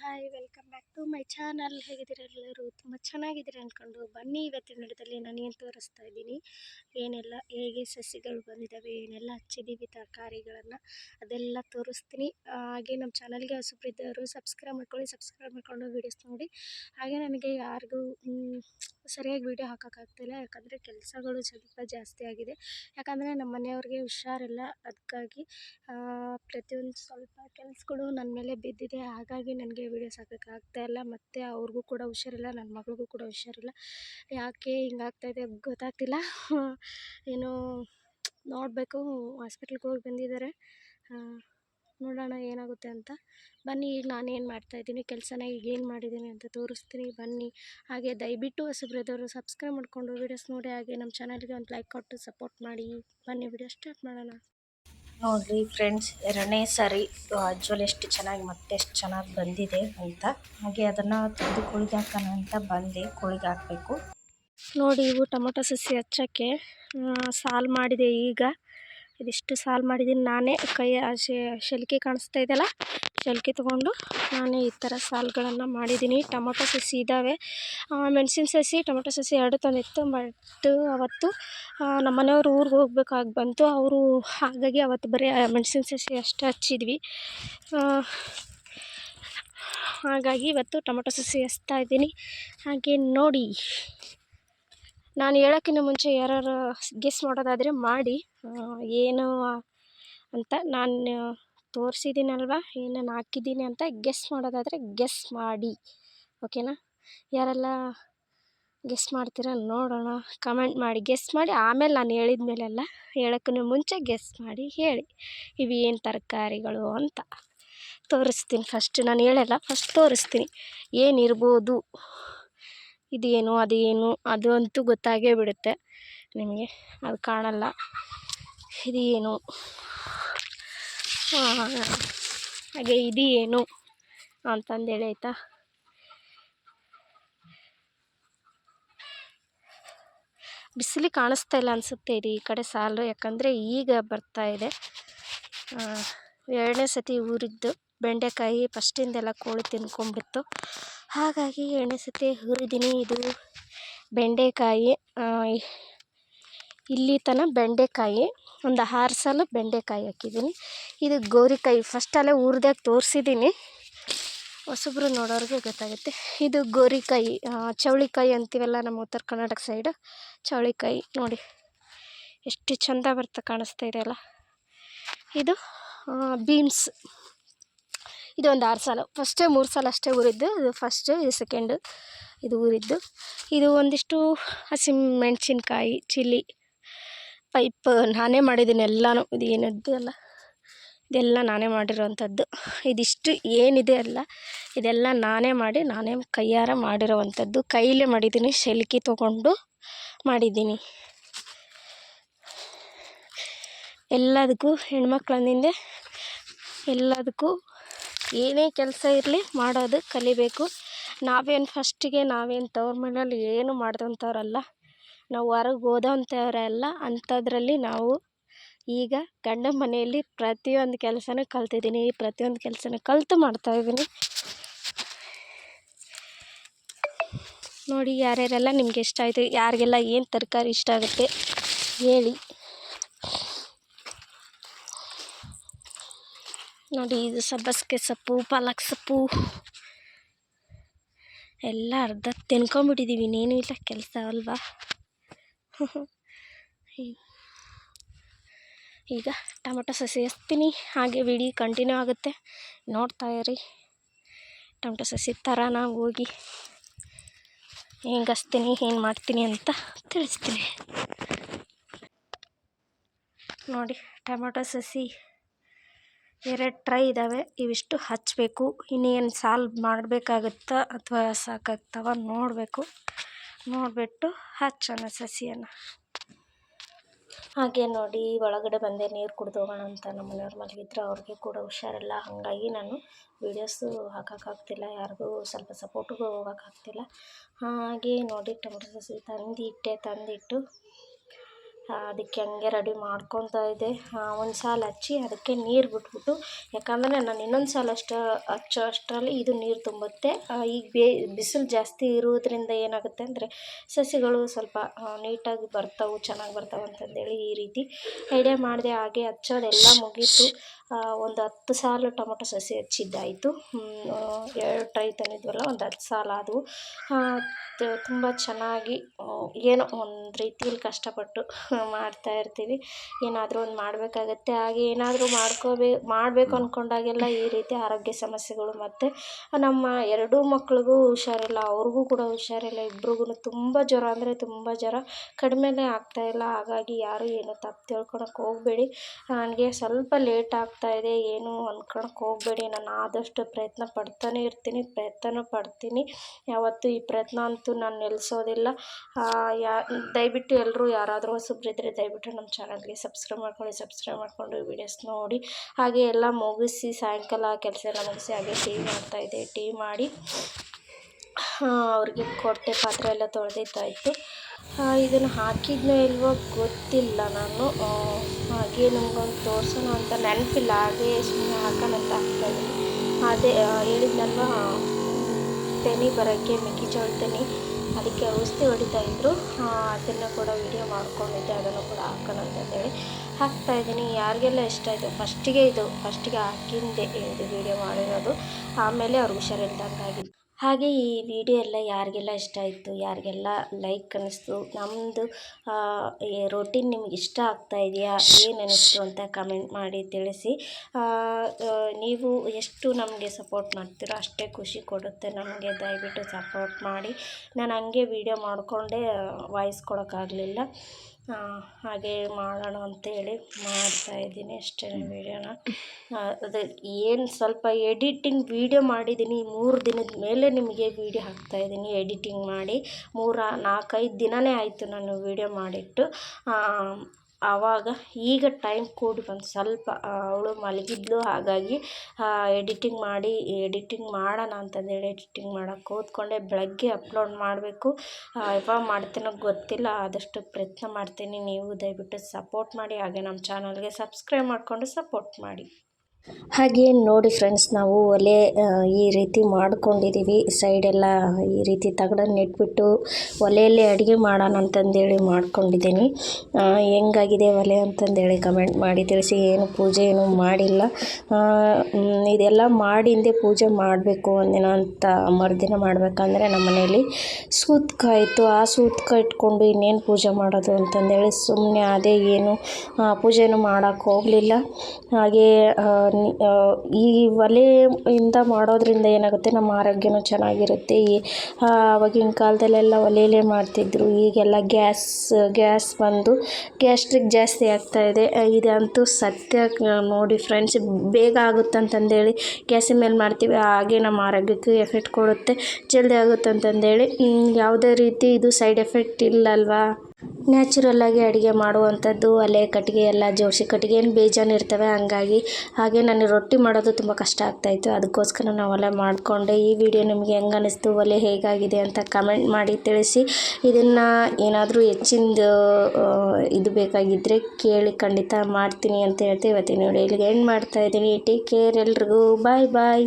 Hi welcome back to my channel ಹೇಗಿದ್ದೀರ ಎಲ್ಲರೂ? ತುಂಬ ಚೆನ್ನಾಗಿದ್ದೀರ ಅಂದ್ಕೊಂಡು ಬನ್ನಿ ಇವತ್ತಿನ ಹಿಡಿದಲ್ಲಿ ನಾನು ಏನು ತೋರಿಸ್ತಾ ಇದ್ದೀನಿ. ಏನೆಲ್ಲ, ಹೇಗೆ ಸಸಿಗಳು ಬಂದಿದ್ದಾವೆ ಏನೆಲ್ಲ ಹಚ್ಚಿದ್ದೀವಿ ತರಕಾರಿಗಳನ್ನು ಅದೆಲ್ಲ ತೋರಿಸ್ತೀನಿ. ಹಾಗೆ ನಮ್ಮ ಚಾನಲ್ಗೆ ಹೊಸಬ್ರಿದ್ದವರು ಸಬ್ಸ್ಕ್ರೈಬ್ ಮಾಡ್ಕೊಳ್ಳಿ ಸಬ್ಸ್ಕ್ರೈಬ್ ಮಾಡ್ಕೊಂಡು ವೀಡಿಯೋಸ್ ನೋಡಿ. ಹಾಗೆ ನನಗೆ ಯಾರಿಗೂ ಸರಿಯಾಗಿ ವೀಡಿಯೋ ಹಾಕೋಕ್ಕಾಗ್ತಿಲ್ಲ. ಯಾಕಂದರೆ ಕೆಲಸಗಳು ಸ್ವಲ್ಪ ಜಾಸ್ತಿ ಆಗಿದೆ. ಯಾಕಂದರೆ ನಮ್ಮ ಮನೆಯವ್ರಿಗೆ ಹುಷಾರಿಲ್ಲ. ಅದಕ್ಕಾಗಿ ಪ್ರತಿಯೊಂದು ಸ್ವಲ್ಪ ಕೆಲಸಗಳು ನನ್ನ ಮೇಲೆ ಬಿದ್ದಿದೆ. ಹಾಗಾಗಿ ನನಗೆ ವೀಡಿಯೋಸ್ ಹಾಕೋಕೆ ಇಲ್ಲ. ಮತ್ತು ಅವ್ರಿಗೂ ಕೂಡ ಹುಷಾರಿಲ್ಲ ನನ್ನ ಮಗಳಿಗೂ ಕೂಡ ಹುಷಾರಿಲ್ಲ. ಯಾಕೆ ಹಿಂಗಾಗ್ತಾಯಿದೆ ಗೊತ್ತಾಗ್ತಿಲ್ಲ. ಏನು ನೋಡಬೇಕು ಹಾಸ್ಪಿಟ್ಲಿಗೆ ಹೋಗಿ ಬಂದಿದ್ದಾರೆ. ನೋಡೋಣ ಏನಾಗುತ್ತೆ ಅಂತ. ಬನ್ನಿ ಈಗ ನಾನೇನು ಮಾಡ್ತಾಯಿದ್ದೀನಿ ಕೆಲಸನ ಈಗ ಏನು ಮಾಡಿದ್ದೀನಿ ಅಂತ ತೋರಿಸ್ತೀನಿ. ಬನ್ನಿ, ಹಾಗೆ ದಯವಿಟ್ಟು ಹೊಸಬ್ರಿದ್ದವರು ಸಬ್ಸ್ಕ್ರೈಬ್ ಮಾಡಿಕೊಂಡು ವೀಡಿಯೋಸ್ ನೋಡಿ, ಹಾಗೆ ನಮ್ಮ ಚಾನಲ್ಗೆ ಒಂದು ಲೈಕ್ ಕೊಟ್ಟು ಸಪೋರ್ಟ್ ಮಾಡಿ. ಬನ್ನಿ ವಿಡಿಯೋ ಸ್ಟಾರ್ಟ್ ಮಾಡೋಣ. ನೋಡ್ರಿ ಫ್ರೆಂಡ್ಸ್, ಎರಡನೇ ಸಾರಿ ಅಜ್ವಲ್ ಎಷ್ಟು ಚೆನ್ನಾಗಿ ಮತ್ತೆ ಎಷ್ಟು ಚೆನ್ನಾಗಿ ಬಂದಿದೆ ಅಂತ. ಹಾಗೆ ಅದನ್ನು ತೆಗೆದು ಕುಳಿಗೆ ಹಾಕೋಣ ಅಂತ ಬಂದೆ, ಕುಳಿಗೆ ಹಾಕಬೇಕು. ನೋಡಿ ಇವು ಟೊಮೊಟೊ ಸಸಿ ಹಚ್ಚೋಕ್ಕೆ ಸಾಲು ಮಾಡಿದೆ ಈಗ. ಇದಿಷ್ಟು ಸಾಲು ಮಾಡಿದ್ದೀನಿ ನಾನೇ. ಕೈ ಶಲ್ಕೆ ಕಾಣಿಸ್ತಾ ಇದೆಯಲ್ಲ? ಶಲ್ಕೆ ತೊಗೊಂಡು ನಾನೇ ಈ ಥರ ಸಾಲುಗಳನ್ನು ಮಾಡಿದ್ದೀನಿ. ಟೊಮೊಟೊ ಸಸಿ ಇದ್ದಾವೆ. ಮೆಣಸಿನ ಸಸಿ, ಟೊಮೊಟೊ ಸಸಿ ಎರಡು ತಂದಿತ್ತು, ಬಟ್ ಅವತ್ತು ನಮ್ಮ ಮನೆಯವ್ರು ಊರಿಗೆ ಹೋಗ್ಬೇಕಾಗಿ ಬಂತು. ಅವರು ಹಾಗಾಗಿ ಅವತ್ತು ಬರೀ ಮೆಣಸಿನ ಸಸಿ ಅಷ್ಟೇ ಹಚ್ಚಿದ್ವಿ. ಹಾಗಾಗಿ ಇವತ್ತು ಟೊಮೊಟೊ ಸಸಿ ಹಚ್ತಾ ಇದ್ದೀನಿ. ಹಾಗೆ ನೋಡಿ. ನಾನು ಹೇಳೋಕ್ಕಿಂತ ಮುಂಚೆ ಯಾರು ಗೆಸ್ ಮಾಡೋದಾದರೆ ಮಾಡಿ. ಏನು ಅಂತ ನಾನು ತೋರಿಸಿದ್ದೀನಲ್ವ? ಏನೇನು ಹಾಕಿದ್ದೀನಿ ಅಂತ ಗೆಸ್ ಮಾಡೋದಾದರೆ ಗೆಸ್ ಮಾಡಿ. ಓಕೆನಾ ಯಾರೆಲ್ಲ ಗೆಸ್ ಮಾಡ್ತೀರಾ ನೋಡೋಣ. ಕಮೆಂಟ್ ಮಾಡಿ ಗೆಸ್ ಮಾಡಿ. ಆಮೇಲೆ ನಾನು ಹೇಳಿದ ಮೇಲೆಲ್ಲ ಹೇಳೋಕ್ಕೂ ಮುಂಚೆ ಗೆಸ್ ಮಾಡಿ, ಹೇಳಿ. ಇವು ಏನು ತರಕಾರಿಗಳು ಅಂತ ತೋರಿಸ್ತೀನಿ ಫಸ್ಟ್ ನಾನು ಹೇಳಲ್ಲ ಫಸ್ಟ್ ತೋರಿಸ್ತೀನಿ. ಏನಿರ್ಬೋದು? ಇದೇನು ಅದೇನು ಅದು ಅಂತೂ ಗೊತ್ತಾಗೇ ಬಿಡುತ್ತೆ ನಿಮಗೆ. ಅದು ಕಾಣಲ್ಲ. ಇದು ಏನು ಹಾಗೆ ಇದು ಏನು ಅಂತಂದೇಳಿ ಆಯಿತಾ? ಬಿಸಿಲಿ ಕಾಣಿಸ್ತಾ ಇಲ್ಲ ಅನಿಸುತ್ತೆ ಇದು ಈ ಕಡೆ ಸಾಲು, ಯಾಕಂದರೆ ಈಗ ಬರ್ತಾ ಇದೆ. ಎರಡನೇ ಸತಿ ಊರಿದ್ದು ಬೆಂಡೆಕಾಯಿ ಫಸ್ಟಿಂದೆಲ್ಲ ಕೋಳಿ ತಿನ್ಕೊಂಬಿಡ್ತು ಹಾಗಾಗಿ ಎಣ್ಣೆ ಸತಿ ಹುರಿದೀನಿ. ಇದು ಬೆಂಡೆಕಾಯಿ ಇಲ್ಲಿ ತನಕ ಬೆಂಡೆಕಾಯಿ, ಒಂದು ಆರು ಸಲ ಬೆಂಡೆಕಾಯಿ ಹಾಕಿದ್ದೀನಿ ಇದು ಗೋರಿಕಾಯಿ ಫಸ್ಟ್ ಅಲ್ಲೇ ಹುರ್ದಾಗ ತೋರಿಸಿದ್ದೀನಿ ಹೊಸಬ್ರು ನೋಡೋರಿಗೆ ಗೊತ್ತಾಗುತ್ತೆ. ಇದು ಗೋರಿಕಾಯಿ ಚೌಳಿಕಾಯಿ ಅಂತೀವಲ್ಲ ನಮ್ಮ ಉತ್ತರ ಕರ್ನಾಟಕ ಸೈಡು ಚೌಳಿಕಾಯಿ ನೋಡಿ, ಎಷ್ಟು ಚಂದ ಬರ್ತಾ ಕಾಣಿಸ್ತಾ ಇದೆಯಲ್ಲ ಇದು ಬೀನ್ಸ್. ಇದು ಒಂದು ಆರು ಸಲ. ಫಸ್ಟೇ ಮೂರು ಸಲ ಅಷ್ಟೇ ಊರಿದ್ದು ಇದು ಫಸ್ಟ್ ಇದು ಸೆಕೆಂಡು ಇದು ಊರಿದ್ದು. ಇದು ಒಂದಿಷ್ಟು ಹಸಿಮೆಣ್ಸಿನ್ಕಾಯಿ ಚಿಲ್ಲಿ, ಪೈಪ್ ನಾನೇ ಮಾಡಿದ್ದೀನಿ ಎಲ್ಲನೂ. ಇದು ಏನಿದ್ದು ಅಲ್ಲ, ಇದೆಲ್ಲ ನಾನೇ ಮಾಡಿರೋವಂಥದ್ದು. ಇದಿಷ್ಟು ಏನಿದೆ ಅಲ್ಲ, ಇದೆಲ್ಲ ನಾನೇ ಮಾಡಿ, ನಾನೇ ಕೈಯಾರ ಮಾಡಿರೋವಂಥದ್ದು. ಕೈಲೇ ಮಾಡಿದ್ದೀನಿ, ಶೆಲ್ಕಿ ತೊಗೊಂಡು ಮಾಡಿದ್ದೀನಿ. ಎಲ್ಲದಕ್ಕೂ ಹೆಣ್ಮಕ್ಳಿಂದೆ ಎಲ್ಲದಕ್ಕೂ ಏನೇ ಕೆಲಸ ಇರಲಿ ಮಾಡೋದು ಕಲಿಬೇಕು. ನಾವೇನು ಫಸ್ಟಿಗೆ ನಾವೇನು ತವ್ರ ಮನೇಲಿ ಏನು ಮಾಡಿದಂಥವ್ರಲ್ಲ, ನಾವು ಹೊರಗೆ ಓದೋವಂಥವರಲ್ಲ ಅಂಥದ್ರಲ್ಲಿ ನಾವು ಈಗ ಗಂಡನ ಮನೆಯಲ್ಲಿ ಪ್ರತಿಯೊಂದು ಕೆಲಸನೂ ಕಲ್ತಿದ್ದೀನಿ, ಪ್ರತಿಯೊಂದು ಕೆಲಸನೂ ಕಲಿತು ಮಾಡ್ತಾಯಿದ್ದೀನಿ ನೋಡಿ ಯಾರ್ಯಾರೆಲ್ಲ ನಿಮ್ಗೆ ಇಷ್ಟ ಆಯಿತು, ಯಾರಿಗೆಲ್ಲ ಏನು ತರಕಾರಿ ಇಷ್ಟ ಆಗುತ್ತೆ ಹೇಳಿ. ನೋಡಿ, ಇದು ಸಬ್ಬಸ್ಗೆ ಸೊಪ್ಪು, ಪಾಲಕ್ ಸೊಪ್ಪು. ಎಲ್ಲ ಅರ್ಧ ತಿನ್ಕೊಂಬಿಟ್ಟಿದ್ದೀವಿ ಇನ್ನೇನು ಇಲ್ಲ, ಕೆಲಸ ಅಲ್ವಾ? ಈಗ ಟೊಮೊಟೊ ಸಸಿ ಹಚ್ತೀನಿ ಹಾಗೆ ಬಿಡಿ ಕಂಟಿನ್ಯೂ ಆಗುತ್ತೆ. ನೋಡ್ತಾ ಇರಿ. ಟೊಮೊಟೊ ಸಸಿ ಥರ ನಾವು ಹೋಗಿ ಹೆಂಗೆ ಹಸ್ತೀನಿ ಏನು ಮಾಡ್ತೀನಿ ಅಂತ ತಿಳಿಸ್ತೀನಿ. ನೋಡಿ, ಟೊಮೊಟೊ ಸಸಿ ಎರಡು ಟ್ರೈ ಇದ್ದಾವೆ ಇವಿಷ್ಟು ಹಚ್ಚಬೇಕು ಇನ್ನೇನು ಸಾಲ್ವ್ ಮಾಡಬೇಕಾಗುತ್ತಾ ಅಥವಾ ಸಾಕಾಗ್ತವ ನೋಡಬೇಕು. ನೋಡಿಬಿಟ್ಟು ಹಚ್ಚೋಣ ಸಸಿಯನ್ನು. ಹಾಗೆ ನೋಡಿ, ಒಳಗಡೆ ಬಂದೆ ನೀರು ಕುಡ್ದು ಹೋಗೋಣ ಅಂತ ನಮ್ಮ ಮನೆಯವ್ರು ಮಲಗಿದ್ರು. ಅವ್ರಿಗೆ ಕೂಡ ಹುಷಾರಿಲ್ಲ. ಹಾಗಾಗಿ ನಾನು ವೀಡಿಯೋಸು ಹಾಕೋಕ್ಕಾಗ್ತಿಲ್ಲ. ಯಾರಿಗೂ ಸ್ವಲ್ಪ ಸಪೋರ್ಟಿಗೂ ಹೋಗೋಕ್ಕಾಗ್ತಿಲ್ಲ. ಹಾಗೆ ನೋಡಿ ಟೊಮೊಟೊ ಸಸಿ ತಂದಿಟ್ಟೆ, ತಂದಿಟ್ಟು ಅದಕ್ಕೆ ಹಂಗೆ ರೆಡಿ ಮಾಡ್ಕೊತಾ ಇದ್ದೆ. ಒಂದು ಸಾಲು ಹಚ್ಚಿ ಅದಕ್ಕೆ ನೀರು ಬಿಟ್ಬಿಟ್ಟು, ಯಾಕಂದರೆ ನಾನು ಇನ್ನೊಂದು ಸಾಲು ಅಷ್ಟು ಹಚ್ಚೋ ಅಷ್ಟರಲ್ಲಿ ಇದು ನೀರು ತುಂಬುತ್ತೆ. ಈಗ ಬೇ, ಬಿಸಿಲು ಜಾಸ್ತಿ ಇರೋದ್ರಿಂದ ಏನಾಗುತ್ತೆ ಅಂದರೆ ಸಸಿಗಳು ಸ್ವಲ್ಪ ನೀಟಾಗಿ ಬರ್ತಾವೆ, ಚೆನ್ನಾಗಿ ಬರ್ತಾವೆ ಅಂತಂದೇಳಿ ಈ ರೀತಿ ಐಡಿಯಾ ಮಾಡಿದೆ. ಹಾಗೆ ಹಚ್ಚೋದೆಲ್ಲ ಮುಗೀತು. ಒಂದು ಹತ್ತು ಸಾಲು ಟೊಮೊಟೊ ಸಸಿ ಹಚ್ಚಿದ್ದಾಯಿತು. ಎರಡು ಟ್ರೈ ತಂದಿದ್ವಲ್ಲ, ಒಂದು ಹತ್ತು ಸಾಲ ಆದವು. ತುಂಬ ಚೆನ್ನಾಗಿ ಏನೋ ಒಂದು ರೀತಿಯಲ್ಲಿ ಕಷ್ಟಪಟ್ಟು ಮಾಡ್ತಾ ಇರ್ತೀವಿ. ಏನಾದರೂ ಒಂದು ಮಾಡಬೇಕಾಗತ್ತೆ. ಹಾಗೆ ಏನಾದರೂ ಮಾಡ್ಕೋಬೇ, ಮಾಡಬೇಕು ಅಂದ್ಕೊಂಡಾಗೆಲ್ಲ ಈ ರೀತಿ ಆರೋಗ್ಯ ಸಮಸ್ಯೆಗಳು ಮತ್ತು ನಮ್ಮ ಎರಡೂ ಮಕ್ಳಿಗೂ ಹುಷಾರಿಲ್ಲ, ಅವ್ರಿಗೂ ಕೂಡ ಹುಷಾರಿಲ್ಲ. ಇಬ್ರಿಗೂ ತುಂಬ ಜ್ವರ ಅಂದರೆ ತುಂಬ ಜ್ವರ. ಕಡಿಮೆನೇ ಇಲ್ಲ. ಹಾಗಾಗಿ ಯಾರೂ ಏನು ತಪ್ಪು ತಿಳ್ಕೊಳಕ್ಕೆ ಹೋಗಬೇಡಿ. ನನಗೆ ಸ್ವಲ್ಪ ಲೇಟ್ ಆಗ್ತಾ ಇದೆ. ಏನು ಅಂದ್ಕೊಳಕ್ಕೆ ಹೋಗಬೇಡಿ. ನಾನು ಆದಷ್ಟು ಪ್ರಯತ್ನ ಪಡ್ತಾನೆ ಇರ್ತೀನಿ. ಪ್ರಯತ್ನ ಪಡ್ತೀನಿ. ಯಾವತ್ತೂ ಈ ಪ್ರಯತ್ನ ಅಂತೂ ನಾನು ನಿಲ್ಲಿಸೋದಿಲ್ಲ ಯಾ, ದಯವಿಟ್ಟು ಎಲ್ಲರೂ ಯಾರಾದರೂ ಹೊಸಬ್ರಿದ್ರೆ ದಯವಿಟ್ಟು ನಮ್ಮ ಚಾನಲ್ಗೆ ಸಬ್ಸ್ಕ್ರೈಬ್ ಮಾಡ್ಕೊಳ್ಳಿ, ಸಬ್ಸ್ಕ್ರೈಬ್ ಮಾಡಿಕೊಂಡು ವೀಡಿಯೋಸ್ ನೋಡಿ. ಹಾಗೆ ಎಲ್ಲ ಮುಗಿಸಿ ಸಾಯಂಕಾಲ ಕೆಲಸ ಎಲ್ಲ ಮುಗಿಸಿ ಹಾಗೆ ಟೀ ಮಾಡ್ತಾಯಿದ್ದೆ ಟೀ ಮಾಡಿ ಅವ್ರಿಗೆ ಕೊಟ್ಟೆ ಪಾತ್ರೆ ಎಲ್ಲ ತೊಳೆದಿದ್ದಾಯಿತು. ಇದನ್ನು ಹಾಕಿದ್ನೋ ಇಲ್ವೋ ಗೊತ್ತಿಲ್ಲ ನಾನು. ಹಾಗೆ ನಮಗೊಂದು ತೋರಿಸೋಣ ಅಂತ ನೆನಪಿಲ್ಲ, ಹಾಗೆ ಸುಮ್ಮನೆ ಹಾಕೋಣ ಅಂತ ಹಾಕ್ತಾಯಿದ್ದೀನಿ ಅದೇ ಹೇಳಿದ್ನಲ್ವ? ತೆನಿ ಬರೋಕ್ಕೆ ಮೆಕ್ಕೆಜೋಳ ತೆನಿ. ಅದಕ್ಕೆ ಔಷಧಿ ಹೊಡಿತಾ ಇದ್ದರು ಅದನ್ನು ಕೂಡ ವಿಡಿಯೋ ಮಾಡ್ಕೊಂಡಿದ್ದೆ, ಅದನ್ನು ಕೂಡ ಹಾಕೋಣ ಅಂತೇಳಿ ಹಾಕ್ತಾ ಇದ್ದೀನಿ. ಯಾರಿಗೆಲ್ಲ ಇಷ್ಟ ಆಯಿತು ಫಸ್ಟಿಗೆ ಇದು ಫಸ್ಟಿಗೆ ಹಾಕಿಂದೆ ಇದು ವಿಡಿಯೋ ಮಾಡಿರೋದು. ಆಮೇಲೆ ಅವ್ರಿಗೆ ಹುಷಾರಿಲ್ದಂಗೆ ಆಗಿದ್ದು ಹಾಗೆ ಈ ವಿಡಿಯೋ ಎಲ್ಲ ಯಾರಿಗೆಲ್ಲ ಇಷ್ಟ ಆಯಿತು, ಯಾರಿಗೆಲ್ಲ ಲೈಕ್ ಅನ್ನಿಸ್ತು ನಮ್ಮದು ರೊಟೀನ್ ನಿಮ್ಗೆ ಇಷ್ಟ ಆಗ್ತಾ ಇದೆಯಾ, ಏನು ಅನ್ನಿಸ್ತು ಅಂತ ಕಮೆಂಟ್ ಮಾಡಿ ತಿಳಿಸಿ. ನೀವು ಎಷ್ಟು ನಮಗೆ ಸಪೋರ್ಟ್ ಮಾಡ್ತೀರೋ ಅಷ್ಟೇ ಖುಷಿ ಕೊಡುತ್ತೆ. ನಮಗೆ ದಯವಿಟ್ಟು ಸಪೋರ್ಟ್ ಮಾಡಿ. ನಾನು ಹಂಗೆ ವಿಡಿಯೋ ಮಾಡಿಕೊಂಡೇ ವಾಯ್ಸ್ ಕೊಡೋಕ್ಕಾಗಲಿಲ್ಲ. ಹಾಗೆ ಮಾಡೋಣ ಅಂತೇಳಿ ಮಾಡ್ತಾಯಿದ್ದೀನಿ ಅಷ್ಟೇ ವೀಡಿಯೋನ. ಅದು ಏನು ಸ್ವಲ್ಪ ಎಡಿಟಿಂಗ್ ವೀಡಿಯೋ ಮಾಡಿದ್ದೀನಿ. ಮೂರು ದಿನದ ಮೇಲೆ ನಿಮಗೆ ವೀಡಿಯೋ ಹಾಕ್ತಾಯಿದ್ದೀನಿ ಎಡಿಟಿಂಗ್ ಮಾಡಿ ಮೂರು ನಾಲ್ಕೈದು ದಿನವೇ ಆಯಿತು ನಾನು ವೀಡಿಯೋ ಮಾಡಿಟ್ಟು. ಆವಾಗ ಈಗ ಟೈಮ್ ಕೂಡಿ ಬಂತು ಸ್ವಲ್ಪ ಅವಳು ಮಲಗಿದ್ಲು. ಹಾಗಾಗಿ ಎಡಿಟಿಂಗ್ ಮಾಡಿ ಎಡಿಟಿಂಗ್ ಮಾಡೋಣ ಅಂತಂದೇಳಿ ಎಡಿಟಿಂಗ್ ಮಾಡೋಕೆ ಕೂತ್ಕೊಂಡೆ. ಬೆಳಗ್ಗೆ ಅಪ್ಲೋಡ್ ಮಾಡಬೇಕು. ಯಾವಾಗ ಮಾಡ್ತೀನೋ ಗೊತ್ತಿಲ್ಲ. ಆದಷ್ಟು ಪ್ರಯತ್ನ ಮಾಡ್ತೀನಿ. ನೀವು ದಯವಿಟ್ಟು ಸಪೋರ್ಟ್ ಮಾಡಿ. ಹಾಗೆ ನಮ್ಮ ಚಾನಲ್ಗೆ ಸಬ್ಸ್ಕ್ರೈಬ್ ಮಾಡಿಕೊಂಡು ಸಪೋರ್ಟ್ ಮಾಡಿ. ಹಾಗೆ ನೋಡಿ ಫ್ರೆಂಡ್ಸ್ ನಾವು ಒಲೆ ಈ ರೀತಿ ಮಾಡ್ಕೊಂಡಿದ್ದೀವಿ ಸೈಡೆಲ್ಲ ಈ ರೀತಿ ತಗಡನ್ನು ಇಟ್ಬಿಟ್ಟು ಒಲೆಯಲ್ಲಿ ಅಡುಗೆ ಮಾಡೋಣ ಅಂತಂದೇಳಿ ಮಾಡ್ಕೊಂಡಿದ್ದೀನಿ. ಹೆಂಗಾಗಿದೆ ಒಲೆ ಅಂತಂದೇಳಿ ಕಮೆಂಟ್ ಮಾಡಿ ತಿಳಿಸಿ. ಏನು ಪೂಜೆ ಏನು ಮಾಡಿಲ್ಲ. ಇದೆಲ್ಲ ಮಾಡಿಂದೆ ಪೂಜೆ ಮಾಡಬೇಕು ಒಂದಿನ ಅಂತ ಮರುದಿನ ಮಾಡಬೇಕಂದ್ರೆ ನಮ್ಮ ಮನೆಯಲ್ಲಿ ಸೂತ್ಕ ಇತ್ತು. ಆ ಸೂತ್ಕ ಇಟ್ಕೊಂಡು ಇನ್ನೇನು ಪೂಜೆ ಮಾಡೋದು ಅಂತಂದೇಳಿ ಸುಮ್ಮನೆ ಅದೇ ಏನು ಪೂಜೆನೂ ಮಾಡೋಕ್ಕೆ ಹೋಗಲಿಲ್ಲ. ಹಾಗೆ ಆ, ಒಲೆ ಇಂದ ಈ ಮಾಡೋದ್ರಿಂದ ಏನಾಗುತ್ತೆ? ನಮ್ಮ ಆರೋಗ್ಯನೂ ಚೆನ್ನಾಗಿರುತ್ತೆ. ಈ ಆವಾಗಿನ ಕಾಲದಲ್ಲೆಲ್ಲ ಒಲೆಯಲ್ಲೇ ಮಾಡ್ತಿದ್ದರು ಈಗೆಲ್ಲ ಗ್ಯಾಸ್ ಗ್ಯಾಸ್ ಬಂದು ಗ್ಯಾಸ್ಟ್ರಿಕ್ ಜಾಸ್ತಿ ಆಗ್ತಾಯಿದೆ ಇದೆ. ಇದಂತೂ ಸತ್ಯ. ನೋಡಿ ಫ್ರೆಂಡ್ಸ್ ಬೇಗ ಆಗುತ್ತಂತಂದೇಳಿ ಗ್ಯಾಸಿನ ಮೇಲೆ ಮಾಡ್ತೀವಿ ಹಾಗೆ ನಮ್ಮ ಆರೋಗ್ಯಕ್ಕೆ ಎಫೆಕ್ಟ್ ಕೊಡುತ್ತೆ. ಜಲ್ದಿ ಆಗುತ್ತೆ ಅಂತಂದೇಳಿ ಯಾವುದೇ ರೀತಿ ಇದು ಸೈಡ್ ಎಫೆಕ್ಟ್ ಇಲ್ಲಲ್ವಾ? ನ್ಯಾಚುರಲ್ಲಾಗಿ ಅಡುಗೆ ಮಾಡುವಂಥದ್ದು ಒಲೆ ಕಟ್ಟಿಗೆ ಎಲ್ಲ ಜೋಡಿಸಿ ಕಟ್ಟಿಗೆ ಏನು ಬೇಜಾನು ಇರ್ತವೆ ಹಂಗಾಗಿ. ಹಾಗೆ ನನಗೆ ರೊಟ್ಟಿ ಮಾಡೋದು ತುಂಬ ಕಷ್ಟ ಆಗ್ತಾಯಿತ್ತು ಅದಕ್ಕೋಸ್ಕರ ನಾನು ಒಲೆ ಮಾಡಿಕೊಂಡೆ. ಈ ವಿಡಿಯೋ ನಿಮಗೆ ಹೆಂಗೆ ಅನ್ನಿಸ್ತು ಒಲೆ ಹೇಗಾಗಿದೆ ಅಂತ ಕಮೆಂಟ್ ಮಾಡಿ ತಿಳಿಸಿ. ಇದನ್ನು ಏನಾದರೂ ಹೆಚ್ಚಿಂದು ಇದು ಬೇಕಾಗಿದ್ದರೆ ಕೇಳಿ ಖಂಡಿತ ಮಾಡ್ತೀನಿ ಅಂತ ಹೇಳ್ತೀವಿ ಇವತ್ತಿನ ವಿಡಿಯೋ ಇಲ್ಲಿಗೆ ಎಂಡ್ ಮಾಡ್ತಾಯಿದ್ದೀನಿ ಟೇಕ್ ಕೇರ್ ಎಲ್ರಿಗೂ. ಬಾಯ್ ಬಾಯ್